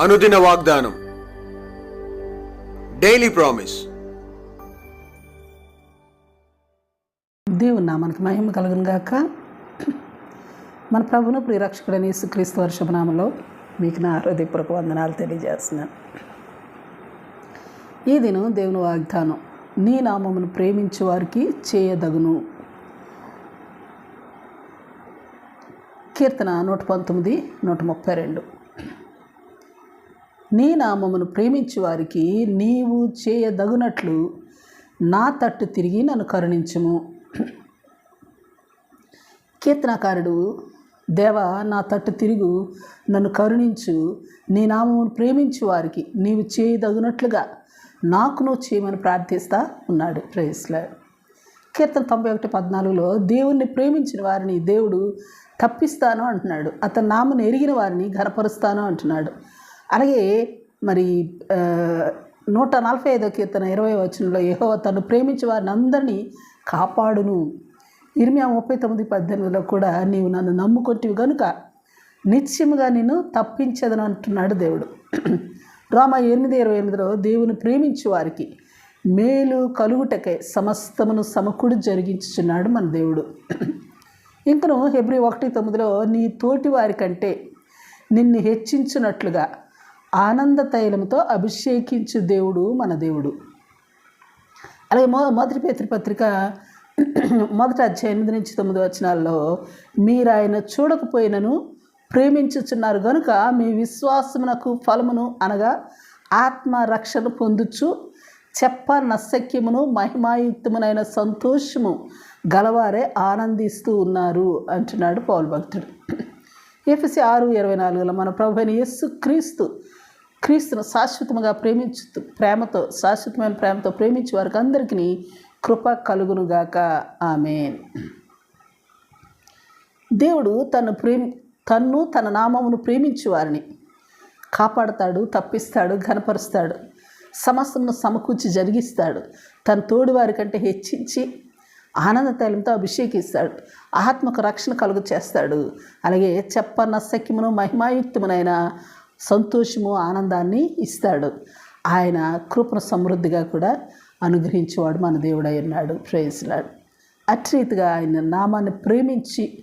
అనుదిన వాగ్దానం. Daily promise దేవుని నామానికి మహిమ కలుగును గాక. మన ప్రభును ప్రియరక్షకుడైన యేసుక్రీస్తు క్రీస్తు శుభనామంలో మీకు నా హృదయపూర్వక వందనాలు తెలియజేస్తున్నాను. ఈ దినం దేవుని వాగ్దానం నీ నామమును ప్రేమించే వారికి చేయదగును. కీర్తన నూట పంతొమ్మిది నూట ముప్పై రెండు. నీ నామమును ప్రేమించు వారికి నీవు చేయదగునట్లు నా తట్టు తిరిగి నన్ను కరుణించుము. కీర్తనకారుడు దేవ నా తట్టు తిరుగు నన్ను కరుణించు. నీ నామమును ప్రేమించు వారికి నీవు చేయదగినట్లుగా నాకు నువ్వు చేయమని ప్రార్థిస్తా ఉన్నాడు. ప్రేయస్లో కీర్తన తొంభై ఒకటి పద్నాలుగులో దేవుణ్ణి ప్రేమించిన వారిని దేవుడు తప్పిస్తాను అంటున్నాడు. అతని నామను ఎరిగిన వారిని ఘనపరుస్తాను అంటున్నాడు. అలాగే మరి నూట నలభై ఐదో కీర్తన ఇరవై వచనంలో ఏహో తను ప్రేమించే వారిని అందరినీ కాపాడును. ఇరిమియా ముప్పై తొమ్మిది పద్దెనిమిదిలో కూడా నీవు నన్ను నమ్ముకొంటివి కనుక నిత్యముగా నేను తప్పించదని అంటున్నాడు దేవుడు. రామ ఎనిమిది ఇరవై ఎనిమిదిలో దేవుని ప్రేమించు వారికి మేలు కలుగుటకే సమస్తమును సమకూడి జరిగించుచున్నాడు మన దేవుడు. ఇంకను హెబ్రి ఒకటి తొమ్మిదిలో నీ తోటి వారి కంటే నిన్ను హెచ్చించినట్లుగా ఆనంద తైలంతో అభిషేకించు దేవుడు మన దేవుడు. అలాగే మొ మొదటి పేతృపత్రిక మొదటి అధ్యాయం ఎనిమిది నుంచి తొమ్మిది వచనాల్లో మీరు ఆయన చూడకపోయినను ప్రేమించుచున్నారు కనుక మీ విశ్వాసమునకు ఫలమును అనగా ఆత్మ రక్షణ పొందుచు చెప్ప నశక్యమును మహిమాయుక్తమునైన సంతోషము గలవారే ఆనందిస్తూ ఉన్నారు అంటున్నాడు పౌల్ భక్తుడు. ఎఫ్సి ఆరు ఇరవై నాలుగులో మన ప్రభుని అయిన యేసు క్రీస్తు క్రీస్తును శాశ్వతముగా ప్రేమించు ప్రేమతో శాశ్వతమైన ప్రేమతో ప్రేమించే వారికి అందరికీ కృప కలుగునుగాక. ఆమె దేవుడు తను ప్రేమి తన్ను తన నామమును ప్రేమించు వారిని కాపాడతాడు తప్పిస్తాడు ఘనపరుస్తాడు సమస్తను సమకూర్చి జరిగిస్తాడు. తన తోడు వారి కంటే హెచ్చించి ఆనంద తైలంతో అభిషేకిస్తాడు ఆత్మకు రక్షణ కలుగు చేస్తాడు అలాగే చెప్పన్న సఖ్యమును మహిమాయుక్తమునైన సంతోషము ఆనందాన్ని ఇస్తాడు. ఆయన కృపను సమృద్ధిగా కూడా అనుగ్రహించేవాడు మన దేవుడై ఉన్నాడు. ప్రేయస్లాడు అట్రీతిగా ఆయన నామాన్ని ప్రేమించి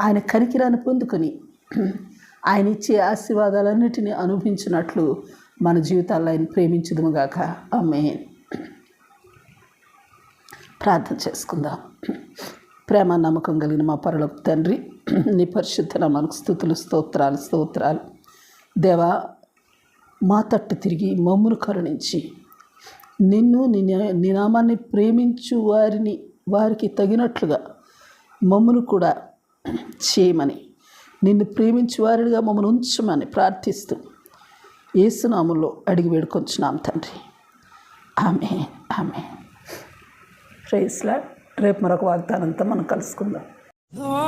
ఆయన కనికిరాన్ని పొందుకొని ఆయన ఇచ్చే ఆశీర్వాదాలన్నిటినీ అనుభవించినట్లు మన జీవితాల్లో ఆయన ప్రేమించుదుముగాక అమ్మే ప్రార్థన చేసుకుందాం. ప్రేమ నమ్మకం కలిగిన మా పరలోక తండ్రి నీ పరిశుద్ధ మనకు స్థుతులు స్తోత్రాలు స్తోత్రాలు. దేవా మా తట్టు తిరిగి మమ్మును కరుణించి. నిన్ను నినామాన్ని నీ నామాన్ని ప్రేమించు వారిని వారికి తగినట్లుగా మమ్మను కూడా చేయమని. నిన్ను ప్రేమించు వారిగా మమ్మల్ని ఉంచమని ప్రార్థిస్తూ ఏసునామంలో అడిగి వేడుకొంచున్నాం తండ్రి. ఆమె ఆమె ప్రైస్లా రేపు మరొక వాగ్దానంతో మనం కలుసుకుందాం. Oh.